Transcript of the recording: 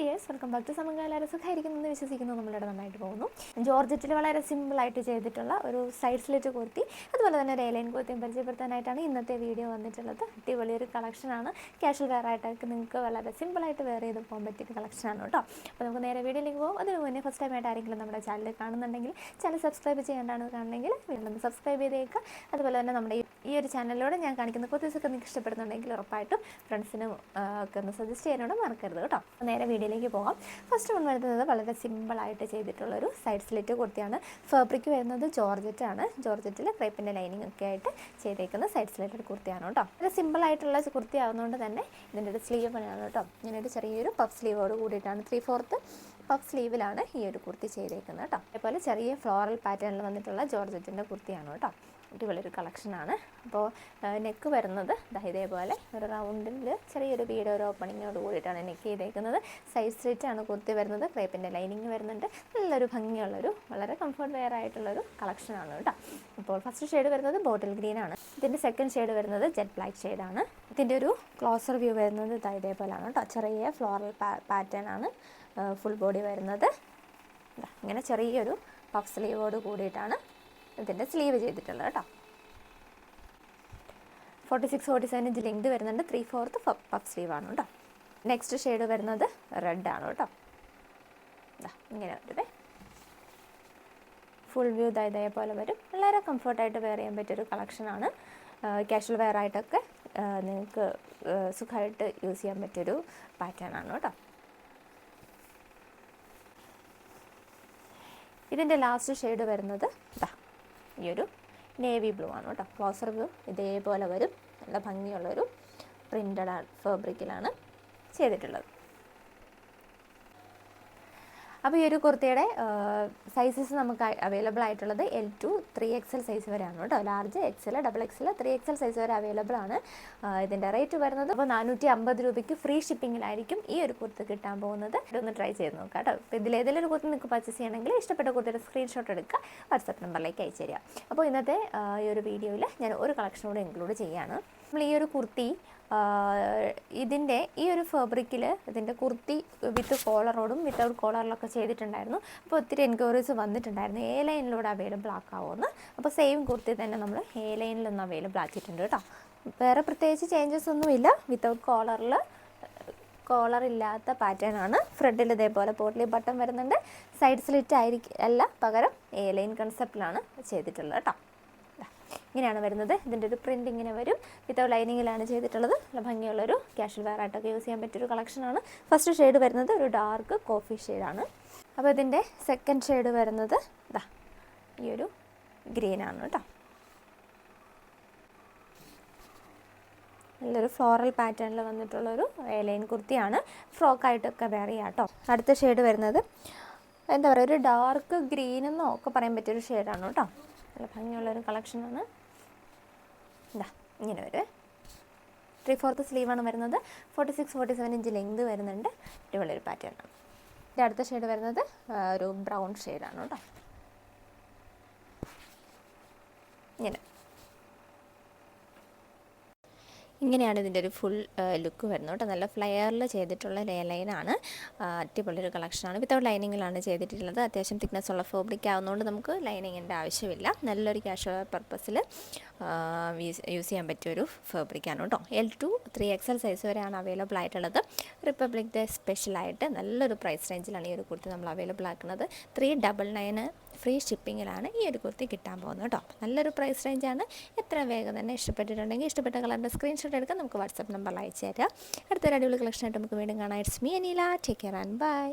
Dears welcome back to സമകാല എല്ലാവരും സുഖമായിരിക്കുന്നു എന്ന് വിശ്വസിക്കുന്നു. നമ്മളിവിടെ നന്നായിട്ട് പോകുന്നു. ജോർജറ്റിൽ വളരെ സിമ്പിളായിട്ട് ചെയ്തിട്ടുള്ള ഒരു സൈഡ് സ്ലിറ്റ് കുർത്തി അതുപോലെ തന്നെ ഒരു എലൈൻ കുർത്തിയും പരിചയപ്പെടുത്താനായിട്ടാണ് ഇന്നത്തെ വീഡിയോ വന്നിട്ടുള്ളത്. അടിപൊളി ഒരു കളക്ഷനാണ് ക്യാഷ്വൽ വെയർ ആയിട്ടൊക്കെ നിങ്ങൾക്ക് വളരെ സിമ്പിളായിട്ട് വെയർ ചെയ്ത് പോകാൻ പറ്റിയ കളക്ഷനാണ് കേട്ടോ. അപ്പോൾ നമുക്ക് നേരെ വീഡിയോയിലേക്ക് പോകും. അതിന് മുന്നേ ഫസ്റ്റ് ടൈം ആയിട്ട് ആരെങ്കിലും നമ്മുടെ ചാനൽ കാണുന്നുണ്ടെങ്കിൽ ചാനൽ സബ്സ്ക്രൈബ് ചെയ്യേണ്ടതാണ് കാണണമെങ്കിൽ വീണ്ടും സബ്സ്ക്രൈബ് ചെയ്തേക്കുക അതുപോലെ തന്നെ നമ്മുടെ ഈ- ഒരു ചാനലിലൂടെ ഞാൻ കാണിക്കുന്ന കുത്തീസൊക്കെ നിങ്ങൾക്ക് ഇഷ്ടപ്പെടുന്നുണ്ടെങ്കിൽ ഉറപ്പായിട്ടും ഫ്രണ്ട്സിനും ഒക്കെ ഒന്ന് സജസ്റ്റ് ചെയ്യാനോട് മറക്കരുത് കേട്ടോ. നേരെ വീഡിയോയിലേക്ക് പോകാം. ഫസ്റ്റ് വൺ വരുന്നത് വളരെ സിമ്പിളായിട്ട് ചെയ്തിട്ടുള്ളൊരു സൈഡ് സ്ലിറ്റ് കുർത്തിയാണ്. ഫാബ്രിക് വരുന്നത് ജോർജറ്റ് ആണ്. ജോർജറ്റിൽ ക്രേപ്പിന്റെ ലൈനിങ് ഒക്കെ ആയിട്ട് ചെയ്തേക്കുന്ന സൈഡ് സ്ലിറ്റഡ് കുർത്തിയാണ് കേട്ടോ. വളരെ സിമ്പിളായിട്ടുള്ള കുർത്തി ആവുന്നതുകൊണ്ട് തന്നെ ഇതിന്റെ ഒരു സ്ലീവ് പണിയാണ് കേട്ടോ. ഇങ്ങനൊരു ചെറിയൊരു പഫ് സ്ലീവോട് കൂടിയിട്ടാണ് ത്രീ ഫോർത്ത് പഫ് സ്ലീവിലാണ് ഈ ഒരു കുർത്തി ചെയ്തേക്കുന്നത് കേട്ടോ. അതേപോലെ ചെറിയ ഫ്ലോറൽ പാറ്റേണിൽ വന്നിട്ടുള്ള ജോർജറ്റിന്റെ കുർത്തിയാണ് കേട്ടോ. അടിപൊളി ഒരു കളക്ഷനാണ്. അപ്പോൾ നെക്ക് വരുന്നത് ഇതാ ഇതേപോലെ ഒരു റൗണ്ടിൽ ചെറിയൊരു വീട് ഒരു ഓപ്പണിങ്ങോട് കൂടിയിട്ടാണ് നെക്ക് ചെയ്തേക്കുന്നത്. സൈഡ് സ്റ്റിച്ചാണ് കുർത്തി വരുന്നത്. ക്രേപ്പിന്റെ ലൈനിങ് വരുന്നുണ്ട്. നല്ലൊരു ഭംഗിയുള്ളൊരു വളരെ കംഫർട്ട് വെയർ ആയിട്ടുള്ളൊരു കളക്ഷനാണ് കേട്ടോ. അപ്പോൾ ഫസ്റ്റ് ഷെയ്ഡ് വരുന്നത് ബോട്ടിൽ ഗ്രീനാണ് ഇതിന്റെ സെക്കൻഡ് ഷെയ്ഡ് വരുന്നത് ജെറ്റ് ബ്ലാക്ക് ഷെയ്ഡാണ് ഇതിന്റെ ഒരു ക്ലോസർ വ്യൂ വരുന്നത് ഇതാ ഇതേപോലെയാണ് കേട്ടോ. ചെറിയ ഫ്ലോറൽ പാറ്റേൺ ആണ് ഫുൾ ബോഡി വരുന്നത്. ഇങ്ങനെ ചെറിയൊരു പഫ് സ്ലീവോട് കൂടിയിട്ടാണ് ഇതിന്റെ സ്ലീവ് ചെയ്തിട്ടുള്ളത് കേട്ടോ. Forty six forty seven inch length വരുന്നുണ്ട്. ത്രീ ഫോർത്ത് പഫ് സ്ലീവ് ആണ് കേട്ടോ. നെക്സ്റ്റ് ഷെയ്ഡ് വരുന്നത് റെഡ് ആണ് കേട്ടോ. ഇങ്ങനെ വരുന്നത് ഫുൾ വ്യൂ ഇതായ പോലെ വരും. വളരെ കംഫർട്ടായിട്ട് വെയർ ചെയ്യാൻ പറ്റിയൊരു കളക്ഷനാണ് ക്യാഷ്വൽ വെയർ ആയിട്ടൊക്കെ നിങ്ങൾക്ക് സുഖമായിട്ട് യൂസ് ചെയ്യാൻ പറ്റിയൊരു പാറ്റേൺ ആണ് കേട്ടോ. ഇതിന്റെ ലാസ്റ്റ് ഷെയ്ഡ് വരുന്നത് ഇതാ ഈ ഒരു നേവി ബ്ലൂ ആണ് കേട്ടോ. ക്ലോസർ വ്യൂ ഇതേപോലെ വരും. നല്ല ഭംഗിയുള്ളൊരു പ്രിന്റഡ് ഫാബ്രിക്കിലാണ് ചെയ്തിട്ടുള്ളത്. അപ്പോൾ ഈ ഒരു കുർത്തിയുടെ സൈസസ് നമുക്ക് അവൈലബിൾ ആയിട്ടുള്ളത് L to three XL size വരെയാണ് കേട്ടോ. Large XL double XL three XL size വരെ അവൈലബിൾ ആണ്. ഇതിന്റെ റേറ്റ് വരുന്നത് അപ്പോൾ നാനൂറ്റി അമ്പത് രൂപയ്ക്ക് ഫ്രീ ഷിപ്പിങ്ങിലായിരിക്കും ഈ ഒരു കുർത്തി കിട്ടാൻ പോകുന്നത്. ഇതൊന്ന് ട്രൈ ചെയ്ത് നോക്കാം കേട്ടോ. ഇതിൽ ഇതിലേതെങ്കിലും ഒരു കുർത്തി നിങ്ങൾക്ക് പർച്ചേസ് ചെയ്യണമെങ്കിൽ ഇഷ്ടപ്പെട്ട കുർത്തിയുടെ സ്ക്രീൻഷോട്ട് എടുക്കുക വാട്സപ്പ് നമ്പറിലേക്ക് അയച്ചു തരിക. അപ്പോൾ ഇന്നത്തെ ഈ ഒരു വീഡിയോയിൽ ഞാൻ ഒരു കളക്ഷൻ കൂടെ ഇൻക്ലൂഡ് ചെയ്യാണ് നമ്മൾ ഈ ഒരു കുർത്തി ഇതിന്റെ ഈ ഒരു ഫാബ്രിക്കിൽ ഇതിന്റെ കുർത്തി വിത്ത് കോളറോടും വിത്തൗട്ട് കോളറിലൊക്കെ ചെയ്തിട്ടുണ്ടായിരുന്നു. അപ്പോൾ ഒത്തിരി എൻക്വയറീസ് വന്നിട്ടുണ്ടായിരുന്നു. എ ലൈനിലൂടെ അവൈലബിൾ ആക്കാവുമെന്ന് അപ്പോൾ സെയിം കുർത്തി തന്നെ നമ്മൾ എ ലൈനിലൊന്ന് അവൈലബിൾ ആക്കിയിട്ടുണ്ട് കേട്ടോ. വേറെ പ്രത്യേകിച്ച് ചേഞ്ചസ് ഒന്നുമില്ല. വിത്തൗട്ട് കോളറിൽ കോളർ ഇല്ലാത്ത പാറ്റേൺ ആണ്. ഫ്രണ്ടിൽ ഇതേപോലെ പോട്ട്ലി ബട്ടൺ വരുന്നുണ്ട്. സൈഡ് സ്ലിറ്റ് ആയിരിക്കും അല്ല പകരം എ ലൈൻ കൺസെപ്റ്റിലാണ് ചെയ്തിട്ടുള്ളത് കേട്ടോ. ഇങ്ങനെയാണ് വരുന്നത്. ഇതിന്റെ ഒരു പ്രിന്റ് ഇങ്ങനെ വരും. വിത്തൗട്ട് ലൈനിങ്ങിലാണ് ചെയ്തിട്ടുള്ളത്. നല്ല ഭംഗിയുള്ളൊരു ക്യാഷ്വൽ വെയർ ആയിട്ടൊക്കെ യൂസ് ചെയ്യാൻ പറ്റിയൊരു കളക്ഷനാണ് ഫസ്റ്റ് ഷെയ്ഡ് വരുന്നത് ഒരു ഡാർക്ക് കോഫി ഷെയ്ഡാണ് അപ്പോൾ ഇതിന്റെ സെക്കൻഡ് ഷെയ്ഡ് വരുന്നത് ഇതാ ഈ ഒരു ഗ്രീനാണ് കേട്ടോ നല്ലൊരു ഫ്ലോറൽ പാറ്റേണിൽ വന്നിട്ടുള്ളൊരു ലൈൻ കുർത്തിയാണ്. ഫ്രോക്കായിട്ടൊക്കെ വെയർ ചെയ്യാം കേട്ടോ അടുത്ത ഷെയ്ഡ് വരുന്നത് എന്താ പറയുക ഒരു ഡാർക്ക് ഗ്രീൻ എന്നോ ഒക്കെ പറയാൻ പറ്റിയൊരു ഷെയ്ഡാണ് കേട്ടോ നല്ല ഭംഗിയുള്ളൊരു കളക്ഷനാണ് ഇതാ ഇങ്ങനെ വരുവേ ത്രീ ഫോർത്ത് സ്ലീവാണ് വരുന്നത്. Forty six forty seven inch length വരുന്നുണ്ട് പാറ്റേൺ ആണ്. ഇതിന്റെ അടുത്ത ഷെയ്ഡ് വരുന്നത് ഒരു ബ്രൗൺ ഷെയ്ഡാണ് കേട്ടോ. ഇങ്ങനെ. ഇങ്ങനെയാണ് ഇതിന്റെ ഒരു ഫുൾ ലുക്ക് വരുന്നത് കേട്ടോ. നല്ല ഫ്ലെയറിൽ ചെയ്തിട്ടുള്ള ലേ ലൈനാണ് അടിപൊളി ഒരു കളക്ഷനാണ് വിത്തൗട്ട് ലൈനിങ്ങിലാണ് ചെയ്തിട്ടുള്ളത്. അത്യാവശ്യം തിക്നെസ് ഉള്ള ഫാബ്രിക് ആവുന്നതുകൊണ്ട് നമുക്ക് ലൈനിങ്ങിന്റെ ആവശ്യമില്ല. നല്ലൊരു ക്യാഷ് പർപ്പസിൽ യൂസ് ചെയ്യാൻ പറ്റിയ ഒരു ഫാബ്രിക്കാണ് കേട്ടോ. L to three XL size വരെയാണ് അവൈലബിൾ ആയിട്ടുള്ളത്. റിപ്പബ്ലിക് ഡേ സ്പെഷ്യലായിട്ട് നല്ലൊരു പ്രൈസ് റേഞ്ചിലാണ് ഈ ഒരു കുർത്തി നമ്മൾ അവൈലബിൾ ആക്കുന്നത്. ത്രീ ഡബിൾ നയന് ഫ്രീ ഷിപ്പിങ്ങിലാണ് ഈ ഒരു കുർത്തി കിട്ടാൻ പോകുന്നത് കേട്ടോ. നല്ലൊരു പ്രൈസ് റേഞ്ചാണ് എത്ര വേഗം തന്നെ ഇഷ്ടപ്പെട്ടിട്ടുണ്ടെങ്കിൽ ഇഷ്ടപ്പെട്ട കളറിന്റെ സ്ക്രീൻഷോട്ട് എടുക്കാൻ നമുക്ക് വാട്സപ്പ് നമ്പറിൽ അയച്ചു തരാം അടുത്തൊരു അടിപൊളി കളക്ഷനായിട്ട് നമുക്ക് വീണ്ടും കാണാം. It's me Aneela take care and bye